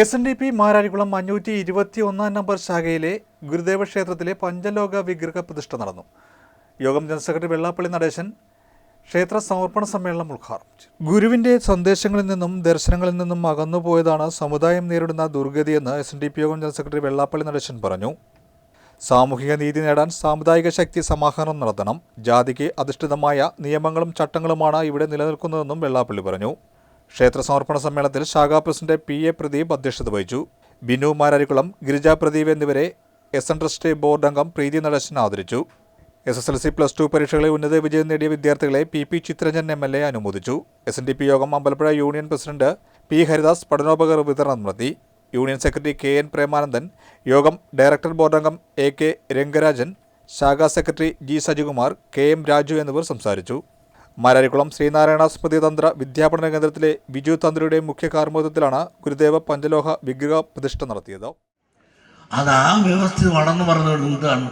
S N D P Mararikulam അഞ്ഞൂറ്റി ഇരുപത്തി ഒന്നാം നമ്പർ ശാഖയിലെ ഗുരുദേവ ക്ഷേത്രത്തിലെ പഞ്ചലോക വിഗ്രഹ പ്രതിഷ്ഠ നടന്നു. യോഗം ജനറൽ സെക്രട്ടറി വെള്ളാപ്പള്ളി നടേശൻ ക്ഷേത്ര സമർപ്പണ സമ്മേളനം ഉദ്ഘാടനം ചെയ്തു. ഗുരുവിന്റെ സന്ദേശങ്ങളിൽ നിന്നും ദർശനങ്ങളിൽ നിന്നും അകന്നുപോയതാണ് സമുദായം നേരിടുന്ന ദുർഗതിയെന്ന് എസ് എൻ ഡി പി യോഗം ജനറൽ സെക്രട്ടറി വെള്ളാപ്പള്ളി നടേശൻ പറഞ്ഞു. സാമൂഹിക നീതി നേടാൻ സാമുദായിക ശക്തി സമാഹരണം നടത്തണം. ജാതിക്ക് അധിഷ്ഠിതമായ നിയമങ്ങളും ചട്ടങ്ങളുമാണ് ഇവിടെ നിലനിൽക്കുന്നതെന്നും വെള്ളാപ്പള്ളി പറഞ്ഞു. ക്ഷേത്ര സമർപ്പണ സമ്മേളനത്തിൽ ശാഖാ പ്രസിഡന്റ് പി എ പ്രദീപ് അധ്യക്ഷത വഹിച്ചു. ബിനു മാരാരിക്കുളം ഗിരിജ പ്രദീപ് എന്നിവരെ എസ് എൻ ട്രസ്റ്റ് ബോർഡ് അംഗം പ്രീതി നടേശൻ ആദരിച്ചു. S S L C plus two പരീക്ഷകളിൽ ഉന്നത വിജയം നേടിയ വിദ്യാർത്ഥികളെ P P Chitharanjan M L A അനുമോദിച്ചു. എസ് എൻ ഡി പി യോഗം Ambalappuzha union president P Haridas പഠനോപകരണ വിതരണം നടത്തി. Union secretary K N Premanandan യോഗം ഡയറക്ടർ ബോർഡ് അംഗം എ കെ രംഗരാജൻ ശാഖാ secretary G Sajikumar K M Raju എന്നിവർ സംസാരിച്ചു. മാരാരിക്കുളം ശ്രീനാരായണ സ്മൃതി തന്ത്ര വിദ്യാപഠന കേന്ദ്രത്തിലെ ബിജു തന്ത്രിയുടെ മുഖ്യ കാർമ്മോദത്തിലാണ് ഗുരുദേവ പഞ്ചലോഹ വിഗ്രഹ പ്രതിഷ്ഠ നടത്തിയത്. അത് ആ വ്യവസ്ഥ വളർന്നു പറഞ്ഞുകൊണ്ട് എന്താണ്?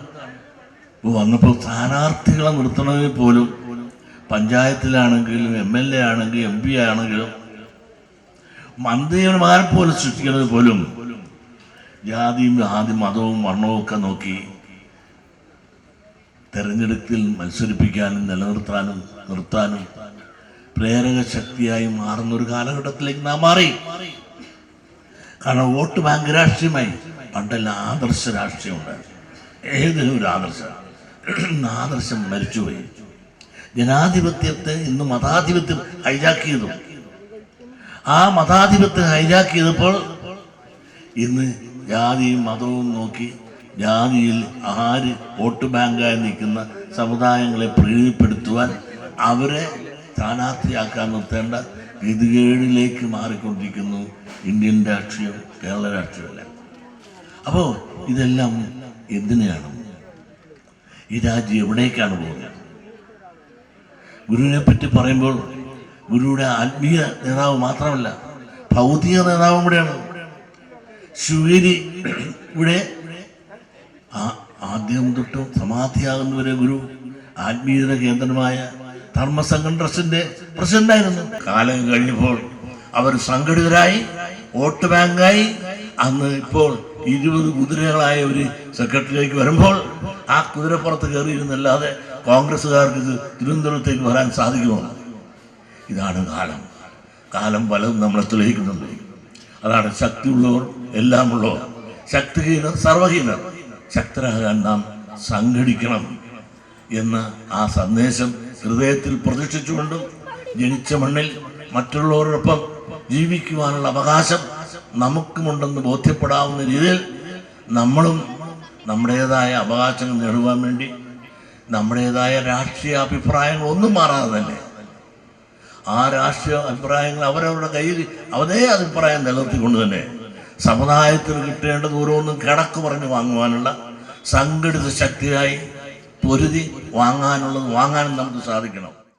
ഇപ്പൊ വന്നപ്പോൾ സ്ഥാനാർത്ഥികളെ നിർത്തണമെങ്കിൽ പോലും പഞ്ചായത്തിലാണെങ്കിലും എം എൽ എ ആണെങ്കിലും എം പി ആണെങ്കിലും മന്ത്രിമാരെ പോലും സൃഷ്ടിക്കുന്നത് പോലും ജാതിയും ആദ്യം മതവും വർണവും ഒക്കെ നോക്കി തെരഞ്ഞെടുപ്പിൽ മത്സരിപ്പിക്കാനും നിലനിർത്താനും നിർത്താനും പ്രേരക ശക്തിയായി മാറുന്ന ഒരു കാലഘട്ടത്തിലേക്ക് നാം മാറി. കാരണം വോട്ട് ബാങ്ക് രാഷ്ട്രീയമായി പണ്ടെല്ലാം ആദർശ രാഷ്ട്രീയമുണ്ടായിരുന്നു ഏതെങ്കിലും ഒരു ആദർശം. ആദർശം മരിച്ചുപോയി. ജനാധിപത്യത്തെ ഇന്ന് മതാധിപത്യം ഹൈജാക്ക് ചെയ്തു ആ മതാധിപത്യം ഹൈജാക്ക് ചെയ്തപ്പോൾ ഇന്ന് ജാതിയും മതവും നോക്കി ജാതിയിൽ ആര് വോട്ട് ബാങ്കായി നിൽക്കുന്ന സമുദായങ്ങളെ പ്രീതിപ്പെടുത്തുവാൻ അവരെ സ്ഥാനാർത്ഥിയാക്കാൻ നിർത്തേണ്ട ഗതികേടിലേക്ക് മാറിക്കൊണ്ടിരിക്കുന്നു ഇന്ത്യൻ രാഷ്ട്രീയം കേരള രാഷ്ട്രീയമല്ല. അപ്പോൾ ഇതെല്ലാം എന്തിനാണ് ഈ രാജ്യം എവിടേക്കാണ് പോകുന്നത്? ഗുരുവിനെ പറ്റി പറയുമ്പോൾ ഗുരുവിടെ ആത്മീയ നേതാവ് മാത്രമല്ല ഭൗതിക നേതാവും കൂടെയാണ് ശിവഗിരി ഇവിടെ ആ- ആദ്യം തൊട്ട് സമാധിയാകുന്നവരെ ഗുരു ആത്മീയത കേന്ദ്രമായ ധർമ്മസംഘം ട്രസ്റ്റിന്റെ പ്രസിഡന്റായിരുന്നു. കാലം കഴിഞ്ഞപ്പോൾ അവർ സംഘടിതരായി വോട്ട് ബാങ്കായി. അന്ന് ഇപ്പോൾ ഇരുപത് കുതിരകളായ ഒരു സെക്രട്ടറിയിലേക്ക് വരുമ്പോൾ ആ കുതിരപ്പുറത്ത് കയറിയിരുന്നല്ലാതെ കോൺഗ്രസ്സുകാർക്ക് ഇത് തിരുവനന്തപുരത്തേക്ക് വരാൻ സാധിക്കുമോ? ഇതാണ് കാലം. കാലം പലതും നമ്മളെ തെളിയിക്കുന്നുണ്ട്. അതാണ് ശക്തിയുള്ളവർ എല്ലാമുള്ളവർ. ശക്തിഹീനർ സർവഹീനർ. ശക്തരാകാൻ നാം സംഘടിക്കണം എന്ന ആ സന്ദേശം ഹൃദയത്തിൽ പ്രതിഷ്ഠിച്ചുകൊണ്ടും ജനിച്ച മണ്ണിൽ മറ്റുള്ളവരോടൊപ്പം ജീവിക്കുവാനുള്ള അവകാശം നമുക്കുമുണ്ടെന്ന് ബോധ്യപ്പെടാവുന്ന രീതിയിൽ നമ്മളും നമ്മുടേതായ അവകാശങ്ങൾ നേടുവാൻ വേണ്ടി നമ്മുടേതായ രാഷ്ട്രീയ അഭിപ്രായങ്ങൾ ഒന്നും മാറാതെ തന്നെ ആ രാഷ്ട്രീയ അഭിപ്രായങ്ങൾ അവരവരുടെ കയ്യിൽ അവരേ അഭിപ്രായം നിലനിർത്തിക്കൊണ്ട് തന്നെ സമുദായത്തിന് കിട്ടേണ്ട ഓരോന്നും കിടക്ക് പറഞ്ഞ് വാങ്ങുവാനുള്ള സംഘടിത ശക്തിയായി പൊരുതി വാങ്ങാനുള്ളത് വാങ്ങാനും നമുക്ക് സാധിക്കണം.